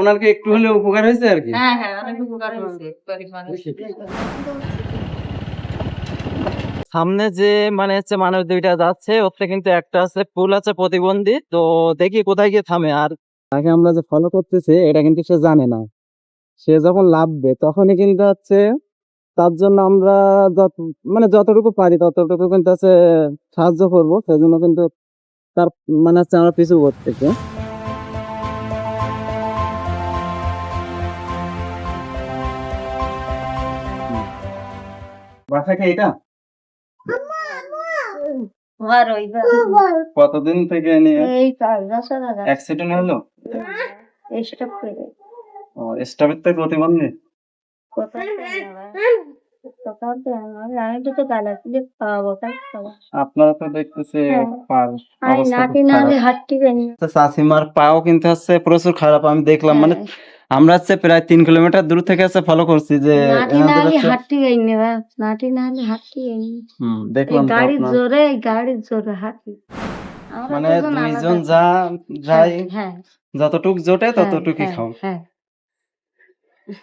ওনাকে একটু হলেও উপকার হয়েছে আর কি? হ্যাঁ হ্যাঁ অনেক উপকার হয়েছে সামনে যে মানে হচ্ছে মানুষ দুইটা যাচ্ছে ওতে কিন্তু একটা আছে পুল আছে প্রতিবন্ধী তো দেখি কোথায় গিয়ে থামে। আর তাকে আমরা যে ফলো করতেছি এটা কিন্তু সে জানে না। সে যখন লাভবে তখনই কিন্তু হচ্ছে তার জন্য আমরা যত মানে যতটুকু পারি ততটুকু কিন্তু আছে সাহায্য করব। সেজন্য কিন্তু তার মানে হচ্ছে আমরা পিছু করতেছি। বাসাকে এটা? কতদিন থেকে নিয়ে? এই অ্যাক্সিডেন্ট হলো? করে ও তো প্রতিবন্ধী? আপনারা তো দেখতেছে হ্যাঁ। চাষিমার পাও কিন্তু হচ্ছে প্রচুর খারাপ আমি দেখলাম মানে হ্যাঁ। আমরা হচ্ছে প্রায় তিন কিলোমিটার দূর থেকে হচ্ছে ফলো করছি যে হাঁটতে হাঁটতে পারিনি হুম, দেখলাম আপনার- জোরে গাড়ির জোরে হাঁটি। মানে দুইজন যা যাই হ্যাঁ যতটুক জোটে হ্যাঁ, ততটুকুই হ্যাঁ, খাও। হ্যাঁ।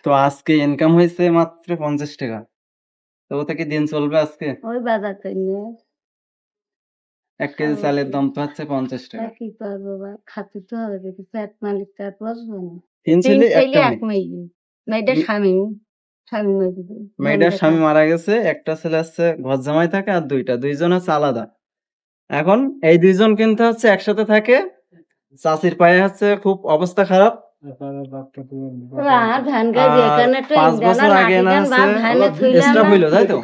তো আজকে ইনকাম হয়েছে মাত্র পঞ্চাশ টাকা। তো ওতে কি দিন চলবে আজকে? ওই বাজার এক কেজি চালের দাম তো হচ্ছে পঞ্চাশ টাকা। কি করব বা খাতে তো হবে দেখি পেট মালিক পেট বসবো না। তিন ছেলে এক মেয়ে। মেয়ে। স্বামী স্বামী মেয়েটার স্বামী মারা গেছে একটা ছেলে হচ্ছে ঘর জামাই থাকে আর দুইটা। দুইজন হচ্ছে আলাদা। এখন এই দুইজন কিন্তু হচ্ছে একসাথে থাকে। চাষির পায়ে হচ্ছে খুব অবস্থা খারাপ। আর তো পাঁচ বছর আগে না আছে স্টাফ হইল তাই তো?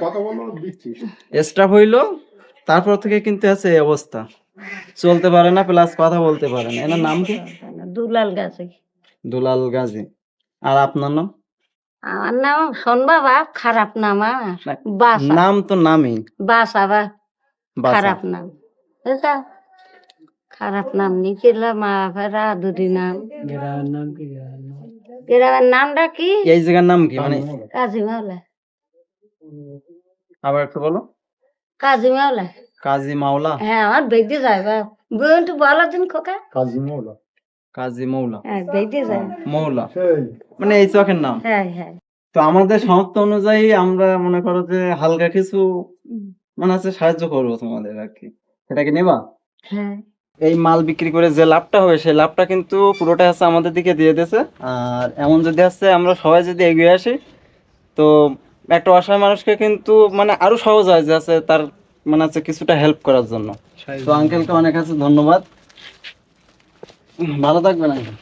স্টাফ হইল তারপর থেকে কিন্তু আছে এই অবস্থা। চলতে পারে না প্লাস কথা বলতে পারে না। এনার নাম কি? দুলাল গাছে দুলাল গাজী। আর আপনার নাম? আমার নাম শোনবা বাপ খারাপ নাম আমার বাস। নাম তো নামই। বাস আবার বাসা। খারাপ নাম। এটা খারাপ নাম নিয়েছিল মা ফেরা দুদি নাম। গ্রামের নামটা কি? এই জায়গার নাম কি? মানে কাজী মাওলা। আবার একটু বলো। কাজী মাওলা। কাজী মাওলা? হ্যাঁ আমার যায় বোন তো বলো দিন খোকা। কাজী মৌলা কাজী মৌলা হ্যাঁ বেঁধে যায় মৌলা মানে এই চোখের নাম। হ্যাঁ হ্যাঁ। তো আমাদের অনুযায়ী আমরা মনে করো যে হালকা কিছু মানে হচ্ছে সাহায্য করব তোমাদের আর কি। এটা কি নেবা? হ্যাঁ। এই মাল বিক্রি করে যে লাভটা হবে সেই লাভটা কিন্তু পুরোটা আছে আমাদের দিকে দিয়ে দিয়েছে। আর এমন যদি হচ্ছে আমরা সবাই যদি এগিয়ে আসি তো একটা অসহায় মানুষকে কিন্তু মানে আরও সহজ হয় যে আছে তার মানে হচ্ছে কিছুটা হেল্প করার জন্য। তো আঙ্কেলকে অনেক আছে ধন্যবাদ। ভালো থাকবেন আঙ্কেল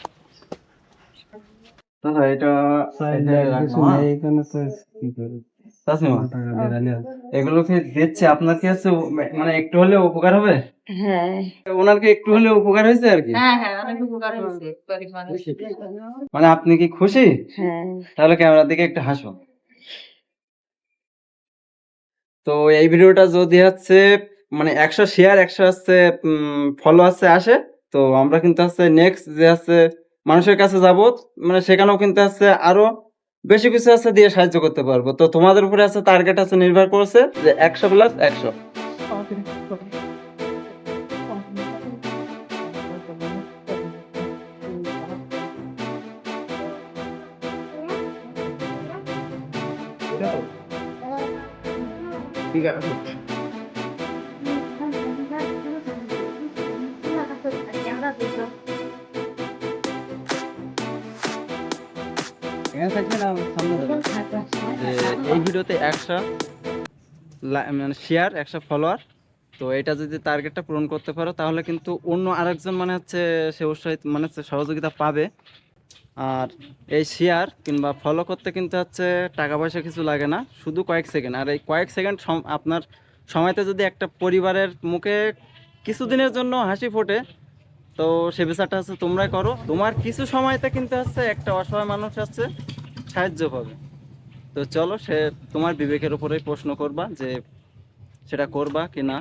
দাদা এটা হ্যাঁ? চাচিমা, এগুলো কি দিচ্ছে? আপনার কি আছে মানে একটু হলেও উপকার হবে? হ্যাঁ। ওনার কি একটু হলেও উপকার হয়েছে আর কি? হ্যাঁ হ্যাঁ অনেক উপকার হয়েছে মানে আপনি কি খুশি? হ্যাঁ। তাহলে ক্যামেরার দিকে একটু হাসো তো এই ভিডিওটা যদি হচ্ছে মানে একশো শেয়ার একশো হচ্ছে ফলো হচ্ছে আসে, তো আমরা কিন্তু হচ্ছে নেক্সট যে হচ্ছে মানুষের কাছে যাব মানে সেখানেও কিন্তু হচ্ছে আরও বেশি কিছু আছে দিয়ে সাহায্য করতে পারব। তো তোমাদের উপরে আছে টার্গেট আছে নির্ভর করছে যে একশো প্লাস একশো। ঠিক আছে। এই ভিডিওতে একশো মানে শেয়ার একশো ফলোয়ার তো এটা যদি টার্গেটটা পূরণ করতে পারো, তাহলে কিন্তু অন্য আরেকজন মানে হচ্ছে সে উৎসাহিত মানে সহযোগিতা পাবে। আর এই শেয়ার কিংবা ফলো করতে কিন্তু হচ্ছে টাকা পয়সা কিছু লাগে না, শুধু কয়েক সেকেন্ড আর এই কয়েক সেকেন্ড আপনার সময়তে যদি একটা পরিবারের মুখে কিছুদিনের জন্য হাসি ফোটে, তো সে বিচারটা হচ্ছে তোমরাই করো। তোমার কিছু সময়তে কিন্তু হচ্ছে একটা অসহায় মানুষ আছে সাহায্য পাবে। তো চলো সে তোমার বিবেকের উপরেই প্রশ্ন করবা যে সেটা করবা কি না।